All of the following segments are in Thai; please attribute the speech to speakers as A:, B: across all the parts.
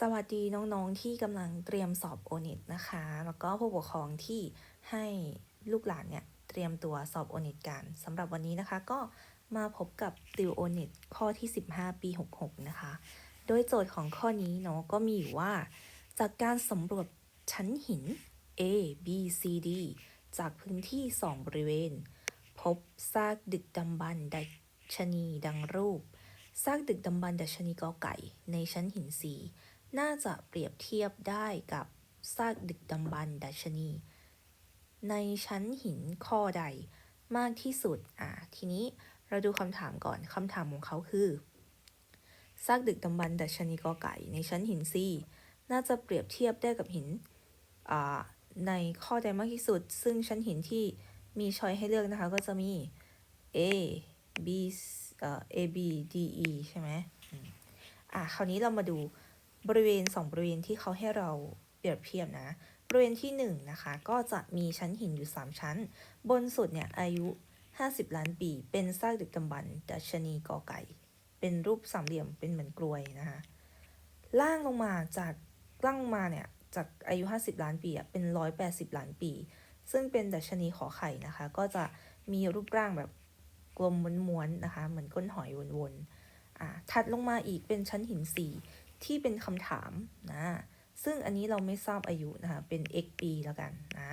A: สวัสดีน้องๆที่กำลังเตรียมสอบโอเน็ตนะคะ แล้วก็ผู้ปกครองที่ให้ลูกหลานเนี่ยเตรียมตัวสอบโอเน็ตกันสำหรับวันนี้นะคะก็มาพบกับติวโอเน็ตข้อที่ 15 ปี 66 นะคะ โดยโจทย์ของข้อนี้เนาะก็มีอยู่ว่า จากการสำรวจชั้นหิน A B C D จากพื้นที่ 2 บริเวณ พบซากดึกดำบรรพ์ดัชนีดังรูปซากดึกดำบรรพ์ดัชนีกอไก่ ในชั้นหิน C น่าจะเปรียบเทียบได้กับซากดึกดำบรรดัชนี ในชั้นหินข้อใดมากที่สุด อ่าทีนี้เราดูคำถามก่อน คำถามของเขาคือซากดึกดำบรรดัชนีกอไก่ ในชั้นหิน C น่าจะเปรียบเทียบได้กับหินอ่าในข้อใดมากที่สุด ซึ่งชั้นหินที่มีช้อยให้เลือกนะคะ ก็จะมี A B เอ่อ A B D E ใช่ไหมอืมอะ คราวนี้เรามาดู บริเวณ 2 บริเวณที่เขาให้เราเปรียบเทียบนะบริเวณที่1นะคะก็จะมีชั้นหินอยู่ 3 ชั้น บนสุดเนี่ยอายุ 50 ล้านปี เป็นซากดึกดำบรรพ์ดัชนีกอไก่ เป็นรูปสามเหลี่ยมเป็นเหมือนกลวยนะคะล่างลงมาจากล่างมาเนี่ยจากอายุ 50 ล้านปีเป็น 180 ล้านปี ซึ่งเป็นดัชนีขอไข่นะคะ ก็จะมีรูปร่างแบบกลมม้วนๆนะคะ เหมือนก้นหอยวนๆอ่าถัดลงมาอีกเป็นชั้นหินสี ที่เป็นคำถามนะซึ่งอันนี้เราไม่ทราบอายุนะคะเป็น x ปีแล้วกันนะ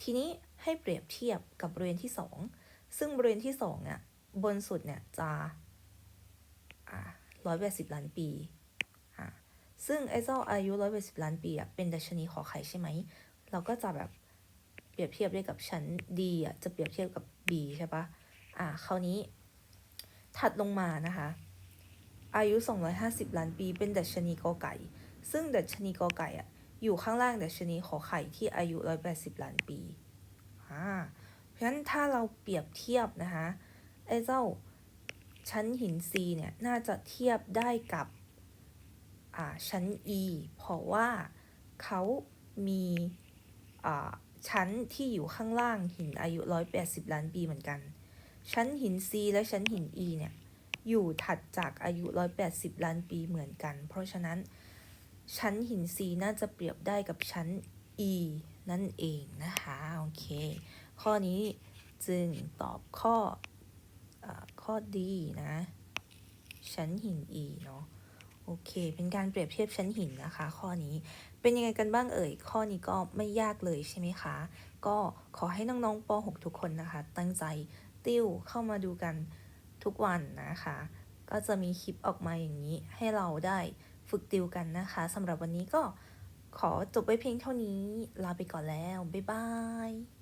A: ทีนี้ให้เปรียบเทียบกับบริเวณที่ 2 ซึ่งบริเวณที่2เนี่ยบนสุดเนี่ยจะอ่า180ล้านปีอ่าซึ่งไอ้เจ้าอายุ180ล้านปีอะเป็นดัชนีขอไข่ใช่ไหม เราก็จะแบบเปรียบเทียบได้กับชั้น D อะจะเปรียบเทียบกับ B ใช่ปะอ่าคราวนี้ถัดลงมานะคะ อายุ 250 ล้านปี เป็นดัชนีกอไก่ ซึ่งดัชนีกอไก่อะอยู่ข้างล่างดัชนีขอไข่ที่อายุ 180 ล้านปีอ่าเพราะฉะนั้นถ้าเราเปรียบเทียบนะคะไอ้เจ้าชั้นหิน C เนี่ย น่าจะเทียบได้กับอ่าชั้น E เพราะว่าเขามีอ่าชั้นที่อยู่ข้างล่างหินอายุ 180 ล้านปีเหมือนกัน ชั้นหิน C และชั้นหิน E เนี่ย อยู่ถัดจากอายุ 180 ล้านปีเหมือนกัน เพราะฉะนั้น ชั้นหิน C น่าจะเปรียบได้กับชั้น E นั่นเองนะคะ โอเค ข้อนี้จึงตอบข้ออข้อดีนะ ชั้นหิน E เนาะโอเค เป็นการเปรียบเทียบชั้นหินนะคะ ข้อนี้ เป็นยังไงกันบ้างเอ่ย ข้อนี้ก็ไม่ยากเลยใช่ไหมคะ ก็ขอให้น้องๆป .6 ทุกคนนะคะ ตั้งใจติ้วเข้ามาดูกัน ทุกวันนะคะ ก็จะมีคลิปออกมาอย่างนี้ ให้เราได้ฝึกติวกันนะคะสำหรับวันนี้ก็ขอจบไปเพียงเท่านี้ ลาไปก่อนแล้ว บ๊ายบาย